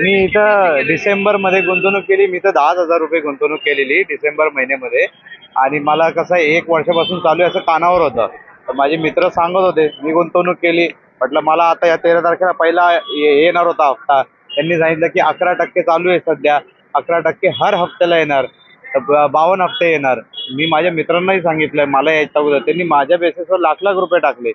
मी इथं डिसेंबरमध्ये गुंतवणूक केली. मी तर दहाच हजार रुपये गुंतवणूक केलेली डिसेंबर महिन्यामध्ये. आणि मला कसं आहे, एक वर्षापासून चालू आहे असं कानावर होतं. तर माझे मित्र सांगत होते मी गुंतवणूक केली. म्हटलं मला आता या तेरा तारखेला पहिला येणार होता हप्ता. त्यांनी सांगितलं की अकरा टक्के चालू आहे सध्या. अकरा टक्के हर हप्त्याला येणार. बावन्न हप्ते येणार. मी माझ्या मित्रांनाही सांगितलं मला यायचं अगोदर. त्यांनी माझ्या बेसिसवर लाख लाख रुपये टाकले.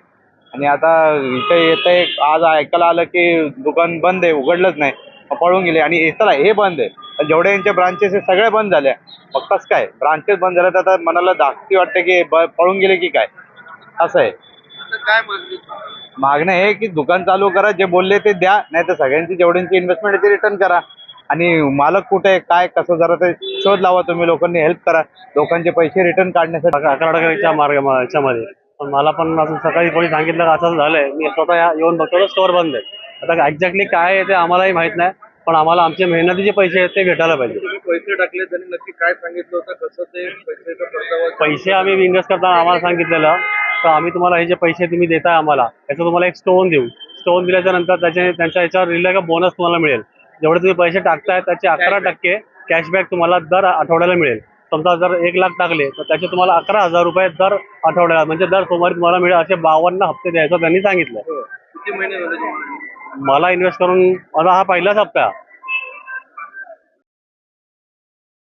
आणि आता इथे येतं आज ऐकायला आलं की दुकान बंद आहे उघडलंच नाही. पळून गेले. आणि हे- चला हे बंद आहे. जेवढे यांचे ब्रांचेस आहे सगळे बंद झाले. मग कसं काय? ब्रांचेस बंद झाले तर आता मनाला धाकती वाटते की पळून गेले की काय? असं आहे. काय मागणी? मागणं हे की दुकान चालू करा जे बोलले ते द्या. नाही तर सगळ्यांची जेवढ्यांची इन्व्हेस्टमेंट आहे ती रिटर्न करा. आणि मालक कुठे आहे काय कसं जरा ते शोध लावा तुम्ही लोकांनी हेल्प करा. लोकांचे पैसे रिटर्न काढण्यासाठी. मार्ग याच्यामध्ये. पण मला पण असं सकाळी कोणी सांगितलं का असं झालंय. मी स्वतः या- येऊन बघतो स्टोअर बंद आहे. आता एक्झॅक्टली काय आहे ते आम्हालाही माहीत नाही. पण आम्हाला आमचे मेहनतीचे पैसे आहेत ते भेटायला पाहिजे. तुम्ही पैसे टाकले त्यांनी नक्की काय सांगितलं होतं? कसं ते पैशाचा परतावा पैसे आम्ही इन्व्हेस्ट करताना आम्हाला सांगितलेलं तर आम्ही तुम्हाला हे जे पैसे तुम्ही देताय आम्हाला त्याचं तुम्हाला एक स्टोन देऊ. स्टोन दिल्याच्या नंतर त्याचे त्यांच्या याच्यावर रिले का बोनस तुम्हाला मिळेल. जेवढे तुम्ही पैसे टाकताय त्याचे अकरा टक्के कॅशबॅक तुम्हाला दर आठवड्याला मिळेल. समजा जर एक लाख टाकले तर त्याचे तुम्हाला अकरा हजार रुपये दर आठवड्याला म्हणजे दर सोमवारी तुम्हाला मिळेल असे बावन्न हप्ते द्यायचं त्यांनी सांगितलं. किती महिने झाले? मला इन्व्हेस्ट करून माझा हा पहिलाच हप्ता